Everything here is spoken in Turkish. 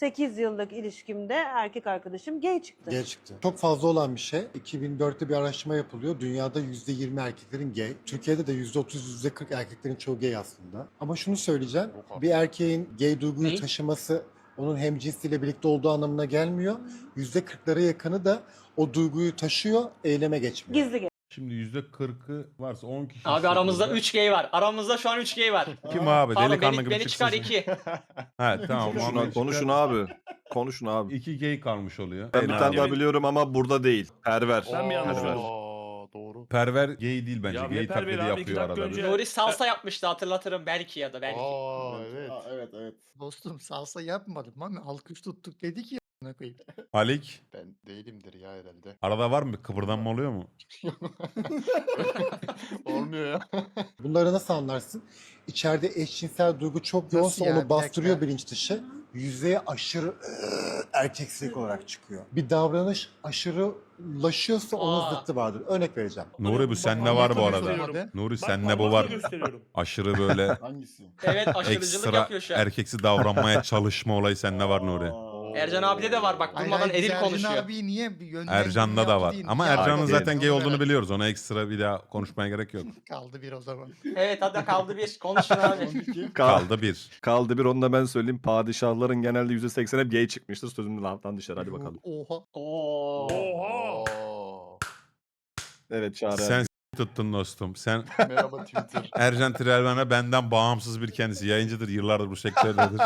8 yıllık ilişkimde erkek arkadaşım gay çıktı. Gay çıktı. Çok fazla olan bir şey. 2004'te bir araştırma yapılıyor. Dünyada %20 erkeklerin gay. Türkiye'de de %30, %40 erkeklerin çoğu gay aslında. Ama şunu söyleyeceğim. Bir erkeğin gay duyguyu Ne? taşıması onun hem cinsiyle birlikte olduğu anlamına gelmiyor. %40'lara yakını da o duyguyu taşıyor, eyleme geçmiyor. Gizli gay. Şimdi yüzde kırkı varsa 10 kişi. Abi aramızda istediğinde- 3 gay var. Aramızda şu an 3 gay var. Kim abi? Pardon Delikanlı beni, gibi beni çıkar çıksın. 2. Ha tamam. Konuşun, Muhammed konuşun çıkar. abi. Konuşun abi. İki gay kalmış oluyor. Ben bir tane abi. daha biliyorum ama burada değil. Perver. Sen mi yanlış Perver. Aa, doğru. Perver gay değil bence. Ya gay taklidi abi? İki yapıyor dakika arada bir. önce- Nuri salsa yapmıştı hatırlatırım belki ya da belki. Aa evet. evet, evet. Dostum salsa yapmadım ama alkış tuttuk dedik ya. A**ına koyayım. Halik Ben değilimdir ya herhalde. arada var mı? Kıpırdanma oluyor mu? Olmuyor ya. Bunları nasıl anlarsın? İçeride eşcinsel duygu çok yoğunsa ya? onu bastırıyor bilinç dışı. Yüzeye aşırı "Iıı" erkeksilik olarak çıkıyor. Bir davranış aşırılaşıyorsa onun Aa. zıttı vardır. Örnek vereceğim. Nuri bu sende var bu arada. Abi. Nuri sende bu var. Aşırı böyle Hangisi? Evet aşırıcılık ekstra yapıyor şu an. erkeksi davranmaya çalışma olayı sende var Nuri. Ercan abide de var bak Hayır, durmadan hayır, biz Eril Ercan konuşuyor. abiyi niye bir yönden Ercan'da da var. Ama Ercan'ın zaten gay olduğunu biliyoruz. Ona ekstra bir daha konuşmaya gerek yok. Kaldı bir o zaman. Evet hadi kaldı bir konuşun abi. Kaldı. Kaldı bir. Kaldı bir onu da ben söyleyeyim. Padişahların genelde %80 hep gay çıkmıştır. Sözümün laftan dışarı hadi bakalım. Oha. Oo. Oha. Evet Çağrı. Sen s- tuttun dostum. Sen Merhaba Twitter. Ercan Trelvan'a benden bağımsız bir kendisi. Yayıncıdır, yıllardır bu sektördedir.